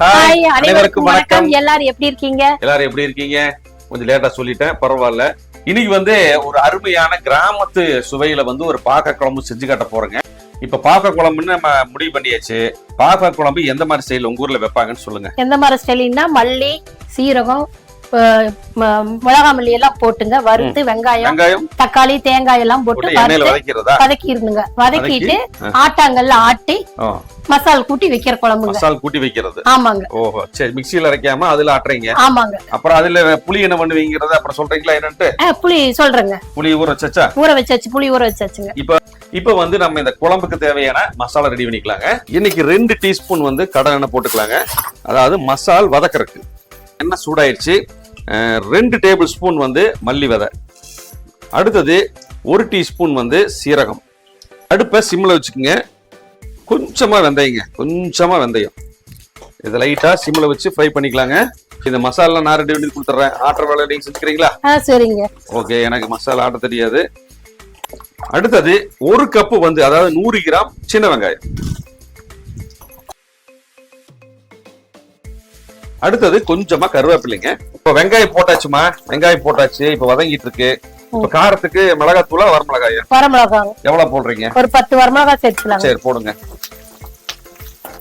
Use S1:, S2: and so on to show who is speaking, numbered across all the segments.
S1: Hi அனைவருக்கும் வணக்கம். எல்லாரும் எப்படி இருக்கீங்க?
S2: எல்லாரும் எப்படி இருக்கீங்க? கொஞ்சம் லேட்டா சொல்லிட்டேன் பரவாயில்ல. இன்னைக்கு வந்து ஒரு அருமையான கிராமத்து சுவையில வந்து ஒரு பாக்க குழம்பு செஞ்சு காட்ட போறேங்க. இப்ப பாக்க குழம்புன்னு நம்ம முடிவு பண்ணியாச்சு. பாக்க குழம்பு எந்த மாதிரி ஸ்டைல் உங்க ஊர்ல வைப்பாங்கன்னு சொல்லுங்க.
S1: எந்த மாதிரி ஸ்டைலின்னா மல்லி சீரகம் மிளகா மல்லி எல்லாம் போட்டுங்க. வறுத்து வெங்காயம் தக்காளி தேங்காய் எல்லாம் போட்டு வதக்கிடுங்க. வதக்கிட்டு. ஆட்டாங்கல்ல ஆட்டி மசால் கூட்டி வைக்கிற குழம்புங்க.
S2: மசால் கூட்டி வைக்கிறது.
S1: ஆமாங்க.
S2: ஓஹோ சரி மிக்சியில அரைக்காம அதுல ஆட்டுறீங்க.
S1: ஆமாங்க.
S2: அப்புறம் அதுல புளி என்ன பண்ணுவீங்கிறத அப்புறம் சொல்றீங்களா என்னன்ட்டு?
S1: அஹ், புளி சொல்றேங்க.
S2: புளி ஊற வச்சா
S1: ஊற வச்சாச்சு புளி ஊற வச்சாச்சுங்க.
S2: இப்ப வந்து நம்ம இந்த குழம்புக்கு தேவையான மசாலா ரெடி பண்ணிக்கலாங்க. இன்னைக்கு ரெண்டு டீஸ்பூன் வந்து கடலை எண்ணெய் போட்டுக்கலாங்க. அதாவது மசால் வதக்கறதுக்கு. எண்ணெய் சூடாயிடுச்சு ரெண்டு டேபிள் ஸ்பூன் வந்து மல்லி விதை. அடுத்தது ஒரு டீஸ்பூன் வந்து சீரகம். அடுப்பை சிம்மில் வச்சுக்கோங்க. கொஞ்சமா வெந்தயங்க. கொஞ்சமா வெந்தயம். இதை லைட்டா சிம்மில் வச்சு ஃப்ரை பண்ணிக்கலாங்க. இந்த மசாலா நான் ரெடி பண்ணி கொடுத்துட்றேன். ஆட்டுற வேலை நீங்க செஞ்சுக்கிறீங்களா?
S1: சரிங்க.
S2: ஓகே எனக்கு மசாலா ஆட்ட தெரியாது. அடுத்தது ஒரு கப்பு வந்து அதாவது நூறு கிராம் சின்ன வெங்காயம். அடுத்தது கொஞ்சமா கருவேப்பிலைங்க. இப்போ வெங்காயம் போட்டாச்சுமா? வெங்காயம் போட்டாச்சு இப்போ வதங்கிட்டு இருக்கு இப்போ காரத்துக்கு மிளகாத்தூளா வரமிளகாயா?
S1: வரமிளகாங்க
S2: எவ்வளவு போடுறீங்க?
S1: ஒரு பத்து வரமிளகாய் சேர்த்துக்கலாங்க.
S2: சரி போடுங்க.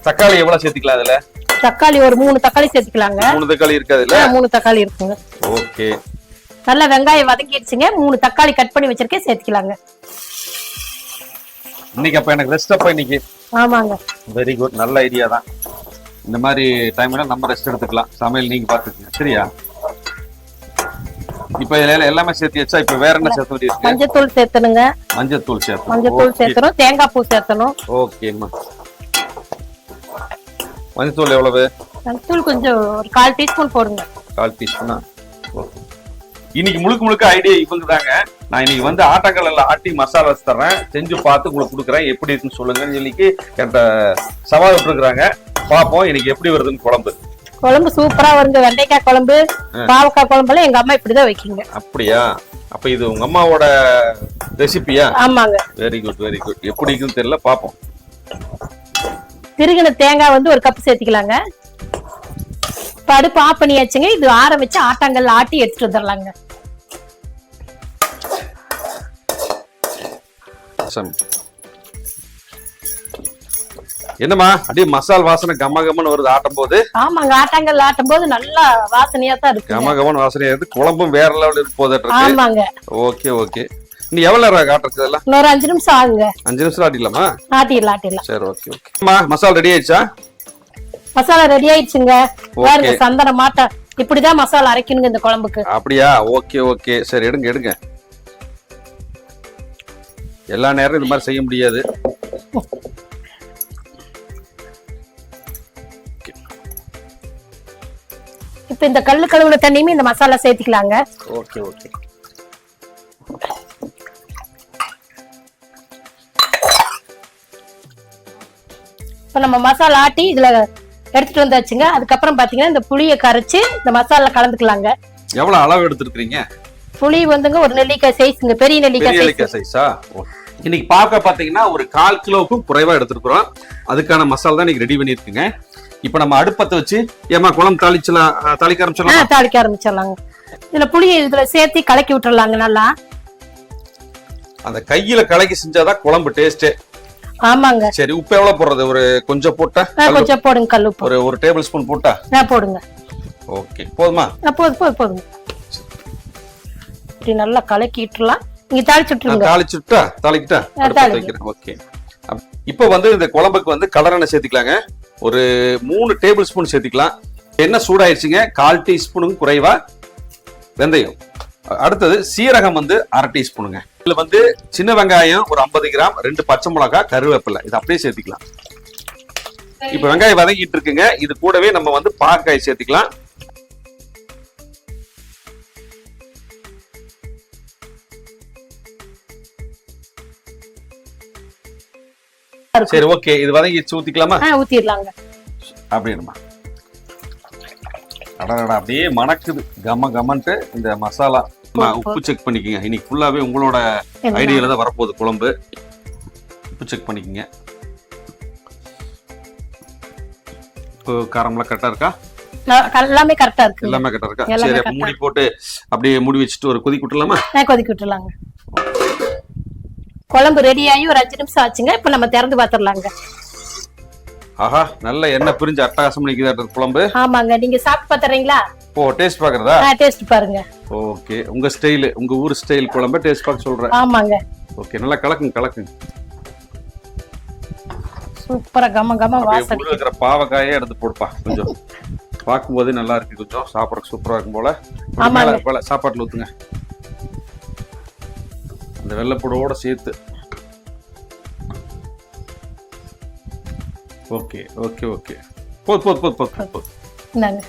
S2: தக்காளி எவ்வளவு சேர்த்துக்கலாம் அதுல
S1: தக்காளி ஒரு மூணு தக்காளி சேர்த்துக்கலாங்க.
S2: மூணு தக்காளி இருக்கு அதுல
S1: மூணு தக்காளி இருக்குங்க.
S2: ஓகே.
S1: நல்லா வெங்காயம் வதங்கிடுச்சுங்க. மூணு தக்காளி கட் பண்ணி வச்சிருக்கேன் சேர்த்துக்கலாங்க.
S2: இன்னைக்கு அப்ப எனக்கு ரெஸ்ட் அப்ப இன்னைக்கு?
S1: ஆமாங்க.
S2: வெரி குட் நல்ல ஐடியா தான். இந்த மாதிரி டைம்ல நம்ம ரெஸ்ட் எடுத்துக்கலாம். சமையல் நீங்க பாத்துக்கங்க சரியா? இப்ப இதுல எல்லாமே சேர்த்து வச்சா இப்ப வேற என்ன சேர்த்த வேண்டியிருக்கு
S1: மஞ்சத்தூள் சேர்த்தணுங்க.
S2: மஞ்சத்தூள் சேர்த்து
S1: மஞ்சத்தூள் சேர்த்தணும். தேங்காய் பூ சேர்த்தணும்.
S2: ஓகேம்மா. மஞ்சத்தூள் எவ்வளவு?
S1: மஞ்சத்தூள் கொஞ்சம் ஒரு கால் டீஸ்பூன் போடுங்க.
S2: கால் டீஸ்பூனா? ஓகே. இன்னைக்கு முழுக்க முழுக்க ஐடியா இவங்க தாங்க. நான் இன்னைக்கு வந்து ஆட்டக்கல்ல ஆட்டி மசாலா வச்சு தர்றேன். செஞ்சு பார்த்து உங்களுக்கு கொடுக்குறேன். எப்படி இருக்குன்னு சொல்லுங்கன்னு சொல்லிக்கு என்கிட்ட சவால் விட்டுருக்குறாங்க. பார்ப்போம் இன்னைக்கு எப்படி வருதுன்னு குழம்பு?
S1: குழம்பு சூப்பரா வருங்க வெண்டைக்காய் குழம்பு பாவக்காய் குழம்புலாம் எங்க அம்மா இப்படிதான் வைக்கிங்க.
S2: அப்படியா? அப்ப இது உங்க அம்மாவோட ரெசிபியா
S1: ஆமாங்க.
S2: வெரி குட் வெரி குட் எப்படி இருக்குன்னு தெரியல பாப்போம்.
S1: திருகின தேங்காய் வந்து ஒரு கப் சேர்த்துக்கலாங்க. இப்ப அடுப்பு ஆஃப் பண்ணியாச்சுங்க. இது ஆற வச்சு ஆட்டாங்கல்ல ஆட்டி எடுத்துட்டு வந்துடலாங்க
S2: சம். என்னம்மா? அப்படியே மசால் வாசனை கம கமன்னு வருது ஆட்டும் போது
S1: ஆமாங்க ஆட்டாங்கல்ல ஆட்டும் போது நல்லா வாசனையா தான் இருக்கு
S2: கம கமன் வாசனை வருது குழம்பும் வேற லெவல் இருக்கு போதுட்டு இருக்கு.
S1: ஆமாங்க.
S2: Okay okay. நீ எவ்வளவு நேரம் காட்டுறது இதெல்லாம்?
S1: இன்னொரு அஞ்சு நிமிஷம் ஆகுங்க.
S2: அஞ்சு நிமிஷம் ஆட்டிடலாமா?
S1: ஆட்டிடலாம் ஆட்டிடலாம்.
S2: சரி ஓகே ஓகே. அம்மா மசால் ரெடி ஆயிடுச்சா?
S1: மசாலா ரெடி ஆயிடுச்சுங்க. பாருங்க சந்தன மாட்டை. இப்படிதான் மசாலா அரைக்கணுங்க இந்த குழம்புக்கு.
S2: அப்படியா? Okay okay. சரி எடுங்க எடுங்க. எல்லா நேரம் இது மாதிரி செய்ய முடியாது.
S1: இப்ப இந்த கல்லு கழுவுல தண்ணியுமே இந்த மசாலா சேர்த்துக்கலாங்க.
S2: Okay okay.
S1: இப்ப நம்ம மசாலா ஆட்டி இதுல எடுத்துட்டு வந்தாச்சுங்க. அதுக்கப்புறம் பாத்தீங்கன்னா இந்த புளியை கரைச்சு இந்த மசாலா கலந்துக்கலாங்க.
S2: எவ்வளவு அளவு எடுத்துருக்கீங்க
S1: புளி வந்துங்க ஒரு நெல்லிக்காய் சைஸ்ங்க பெரிய நெல்லிக்காய் சைஸ்
S2: இன்னைக்கு பார்க்க பாத்தீங்கன்னா ஒரு கால் கிலோவுக்கும் குறைவா எடுத்துருக்குறோம். அதுக்கான மசாலா தான் இன்னைக்கு ரெடி பண்ணிருக்குங்க இப்போ நம்ம அடுப்பத்தை வச்சு ஏமா குழம்பு தாளிச்சலாம் தாளிக்க ஆரம்பிச்சிடலாம்?
S1: தாளிக்க ஆரம்பிச்சிடலாங்க. இதுல புளியை இதுல சேர்த்து கலக்கி விட்டுறலாங்க நல்லா.
S2: அந்த கையில கலக்கி செஞ்சாதான் குழம்பு டேஸ்டே
S1: ஆமாங்க.
S2: சரி உப்பு எவ்வளவு போடுறது? ஒரு கொஞ்சம் போட்டா?
S1: கொஞ்சம் போடுங்க கல் உப்பு.
S2: ஒரு ஒரு டேபிள் ஸ்பூன் போட்டா?
S1: போடுங்க.
S2: ஓகே போதுமா?
S1: போதும் போதும் போதுங்க இப்படி நல்லா கலக்கி விட்டுறலாம் நீங்க தாளிச்சு
S2: தாளிச்சுட்டா தாளிக்கிட்டா? ஓகே. இப்போ வந்து இந்த குழம்புக்கு வந்து கடலெண்ணெய் சேர்த்துக்கலாங்க. ஒரு மூணு டேபிள் ஸ்பூன் சேர்த்துக்கலாம். எண்ணெய் சூடாயிருச்சுங்க. கால் டீஸ்பூனுக்கு குறைவா வெந்தயம். அடுத்தது சீரகம் வந்து அரை டீஸ்பூனுங்க. இதுல வந்து சின்ன வெங்காயம் ஒரு ஐம்பது கிராம் ரெண்டு பச்சை மிளகாய் கருவேப்பிலை. இது அப்படியே சேர்த்துக்கலாம். இப்போ வெங்காயம் வதங்கிட்டு இருக்குங்க. இது கூடவே நம்ம வந்து பாக்காய் சேர்த்துக்கலாம். சரி ஓகே இது வதங்கிடுச்சு ஊத்திக்கலாமா?
S1: ஆ ஊத்திடலாங்க.
S2: அப்படின்னுமா அடடா அப்படியே மணக்குது. கம கமன்ட்டு இந்த மசாலா. உப்பு செக் பண்ணிக்கங்க. இன்னைக்கு ஃபுல்லாவே உங்களோட? ஐடியால தான் வரப்போகுது குழம்பு. உப்பு செக் பண்ணிக்கங்க. உப்பு காரம்லாம் கரெக்டா இருக்கா?
S1: எல்லாமே கரெக்டா இருக்கு
S2: எல்லாமே கரெக்டா இருக்கா? சரி மூடி போட்டு அப்படியே மூடி வச்சுட்டு ஒரு கொதி விட்டுலாமா
S1: கொதிக்க விட்டுலாங்க குழம்பு ரெடி ஆகி ஒரு அஞ்சு நிமிஷம் ஆச்சுங்க. இப்ப நம்ம திறந்து பாத்துடலாங்க
S2: ஆஹா நல்ல எண்ணெய் பிரிஞ்சு அட்டகாசம் நிக்குதா குழம்பு.
S1: ஆமாங்க. நீங்க சாப்பிட்டு பாத்துறீங்களா?
S2: ஓ டேஸ்ட் பாக்குறதா?
S1: டேஸ்ட் பாருங்க.
S2: ஓகே உங்க ஸ்டைல் உங்க ஊர் ஸ்டைல் குழம்பு டேஸ்ட் பார்க்க சொல்றேன்.
S1: ஆமாங்க.
S2: ஓகே நல்லா கலக்குங்க கலக்குங்க.
S1: சூப்பரா கம கம வாசனை.
S2: இருக்கிற பாவக்காயே எடுத்து போடுப்பா கொஞ்சம். பார்க்கும்போது நல்லா இருக்கு கொஞ்சம். சாப்பிடறதுக்கு சூப்பரா இருக்கும் போல.
S1: ஆமாங்க.
S2: மேல போல சாப்பாட்டுல ஊத்துங்க. அந்த வெள்ளைப்பூடோட சேர்த்து. Okay okay okay. போது போது போது போது போது.
S1: இந்தாங்க.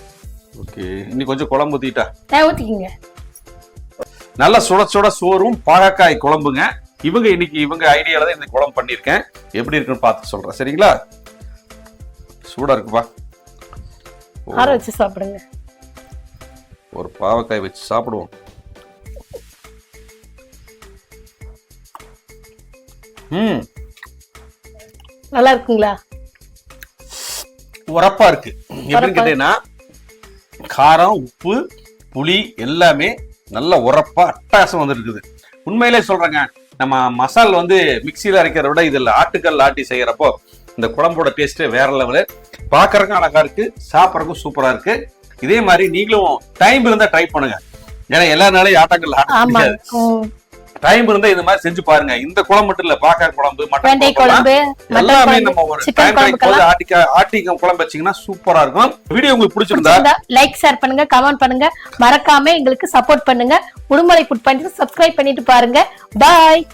S2: ஓகே இன்னி கொஞ்சம் குழம்பு ஊத்திட்டா?
S1: நான் ஊத்திக்கிங்க.
S2: நல்ல சுட சுட சோறும் பாகக்காய் குழம்புங்க. இவங்க இன்னைக்கு இவங்க ஐடியால தான் இந்த குழம்பு பண்ணியிருக்கேன். எப்படி இருக்குன்னு பார்த்து சொல்றேன். சரிங்களா? சூடா இருக்குப்பா.
S1: ஆற வச்சு சாப்பிடுங்க.
S2: ஒரு பாவக்காய் வச்சு சாப்பிடுவோம். ம்.
S1: நல்லா இருக்குங்களா?
S2: உரப்பா இருக்கு. எப்படின்னு. கேட்டீங்கன்னா காரம் உப்பு புளி எல்லாமே நல்ல உரப்பா அட்டகாசம் வந்துருக்குது. உண்மையிலே சொல்றேங்க நம்ம மசால் வந்து மிக்சியில அரைக்கிறத விட இதுல ஆட்டுக்கல் ஆட்டி செய்யறப்போ இந்த குழம்போட டேஸ்ட் வேற லெவலு பார்க்கறதுக்கும் அழகா இருக்கு சாப்பிட்றதுக்கும் சூப்பரா இருக்கு. இதே மாதிரி நீங்களும் டைம் இருந்தா ட்ரை பண்ணுங்க. ஏன்னா எல்லா நாளையும் ஆட்டக்கல் ஆட்ட. டைம் இருந்தா இந்த மாதிரி செஞ்சு பாருங்க. இந்த குழம்பு மட்டும் இல்ல பாக்க குழம்பு மட்டன் குழம்பு எல்லாமே
S1: குழம்பு
S2: நம்ம ஒரு டைம் கிடைக்கும் ஆட்டிக்க ஆட்டிக்க குழம்பு வச்சீங்கன்னா சூப்பரா இருக்கும். வீடியோ உங்களுக்கு பிடிச்சிருந்தா
S1: லைக் ஷேர் பண்ணுங்க கமெண்ட் பண்ணுங்க. மறக்காம எங்களுக்கு சப்போர்ட் பண்ணுங்க. உடுமலை ஃபுட் பாயிண்ட் சப்ஸ்கிரைப் பண்ணிட்டு பாருங்க. பாய்